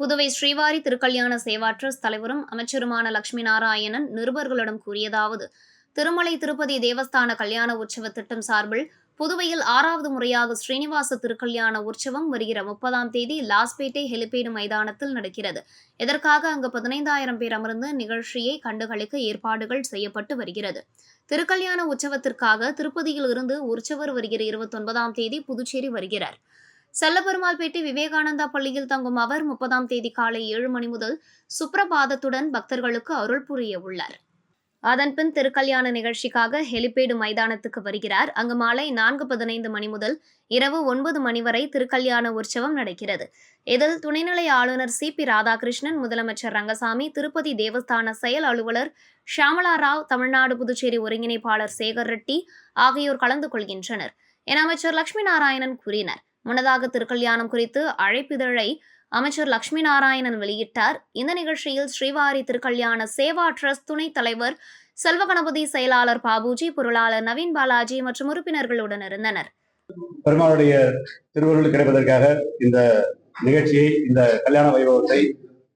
புதுவை ஸ்ரீவாரி திருக்கல்யாண சேவாற்றஸ் தலைவரும் அமைச்சருமான லட்சுமி நாராயணன் நிருபர்களிடம் கூறியதாவது திருமலை திருப்பதி தேவஸ்தான கல்யாண உற்சவ திட்டம் சார்பில் புதுவையில் ஆறாவது முறையாக ஸ்ரீனிவாச திருக்கல்யாண உற்சவம் வருகிற முப்பதாம் தேதி லாஸ்பேட்டை ஹெலிபேடு மைதானத்தில் நடக்கிறது. இதற்காக அங்கு பதினைந்தாயிரம் பேர் அமர்ந்து நிகழ்ச்சியை கண்டுகளிக்க ஏற்பாடுகள் செய்யப்பட்டு வருகிறது. திருக்கல்யாண உற்சவத்திற்காக திருப்பதியில் இருந்து உற்சவர் வருகிற இருபத்தொன்பதாம் தேதி புதுச்சேரி வருகிறார். செல்லபெருமாள்பேட்டை விவேகானந்தா பள்ளியில் தங்கும் அவர் முப்பதாம் தேதி காலை ஏழு மணி முதல் சுப்ரபாதத்துடன் பக்தர்களுக்கு அருள் புரிய உள்ளார். அதன்பின் திருக்கல்யாண நிகழ்ச்சிக்காக ஹெலிபேடு மைதானத்துக்கு வருகிறார். அங்கு மாலை நான்கு பதினைந்து மணி முதல் இரவு ஒன்பது மணி வரை திருக்கல்யாண உற்சவம் நடக்கிறது. இதில் துணைநிலை ஆளுநர் சி. பி. ராதாகிருஷ்ணன் முதலமைச்சர் ரங்கசாமி திருப்பதி தேவஸ்தான செயல் அலுவலர் ஷாமலா ராவ் தமிழ்நாடு புதுச்சேரி ஒருங்கிணைப்பாளர் சேகர் ரெட்டி ஆகியோர் கலந்து கொள்கின்றனர். என அமைச்சர் லட்சுமி நாராயணன் கூறினார். முன்னதாக திருக்கல்யாணம் குறித்து அழைப்பிதழை அமைச்சர் லட்சுமி நாராயணன் வெளியிட்டார். இந்த நிகழ்ச்சியில் ஸ்ரீவாரி திருக்கல்யாண சேவா ட்ரஸ்ட் துணைத் தலைவர் செல்வகணபதி செயலாளர் பாபுஜி பொருளாளர் நவீன் பாலாஜி மற்றும் உறுப்பினர்களுடன் இருந்தனர். பெருமாளுடைய திருவருள் கிடைப்பதற்காக இந்த நிகழ்ச்சியை இந்த கல்யாண வைபவத்தை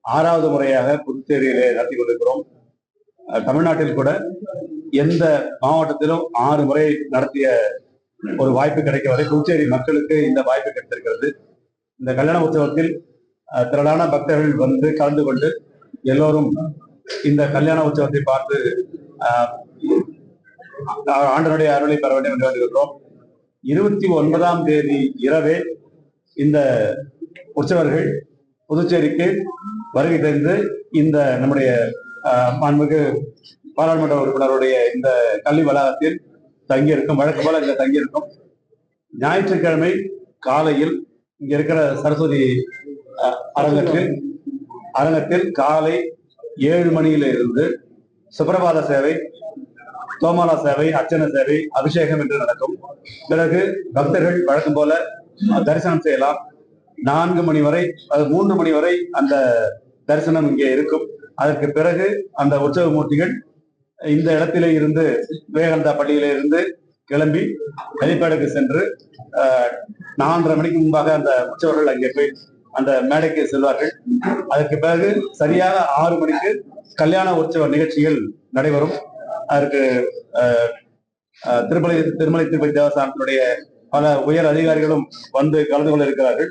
ஆறாவது முறையாக புதுச்சேரியிலே நடத்தி கொண்டிருக்கிறோம். தமிழ்நாட்டில் கூட எந்த மாவட்டத்திலும் ஆறு முறை நடத்திய ஒரு வாய்ப்பு கிடைக்கவில்லை புதுச்சேரி மக்களுக்கு இந்த வாய்ப்பு கிடைத்திருக்கிறது. இந்த கல்யாண உற்சவத்தில் அஹ், திரளான பக்தர்கள் வந்து கலந்து கொண்டு எல்லோரும் இந்த கல்யாண உற்சவத்தை பார்த்து அஹ், ஆண்டனுடைய அருளை பெற வேண்டும் என்று வேண்டுகிறோம் இருபத்தி ஒன்பதாம் தேதி இரவே இந்த உற்சவர்கள் புதுச்சேரிக்கு வருகை தந்து இந்த நம்முடைய அஹ், மாண்புமிகு பாராளுமன்ற உறுப்பினருடைய இந்த கல்வி வளாகத்தில் தங்கியிருக்கும் வழக்கு போல இங்க தங்கியிருக்கும். ஞாயிற்றுக்கிழமை காலையில் இங்க இருக்கிற சரஸ்வதி அஹ், அரங்கத்தில் அரங்கத்தில் காலை ஏழு மணியில இருந்து சுப்பிரபாத சேவை தோமாலா சேவை அர்ச்சனை சேவை அபிஷேகம் என்று நடக்கும். பிறகு பக்தர்கள் வழக்கம் போல தரிசனம் செய்யலாம். நான்கு மணி வரை அது மூன்று மணி வரை அந்த தரிசனம் இங்கே இருக்கும். அதற்கு பிறகு அந்த உற்சவ மூர்த்திகள் இந்த இடத்திலே இருந்து விவேகானந்தா பள்ளியில இருந்து கிளம்பி ஹெலிபேடுக்கு சென்று நாலரை மணிக்கு முன்பாக அந்த உற்சவர்கள் அங்கே போய் அந்த மேடைக்கு செல்வார்கள். அதற்கு பிறகு சரியாக ஆறு மணிக்கு கல்யாண உற்சவ நிகழ்ச்சிகள் நடைபெறும். அதற்கு திருமலை திருமலை திருப்பதி தேவஸ்தானத்தினுடைய பல உயர் அதிகாரிகளும் வந்து கலந்து கொள்ள இருக்கிறார்கள்.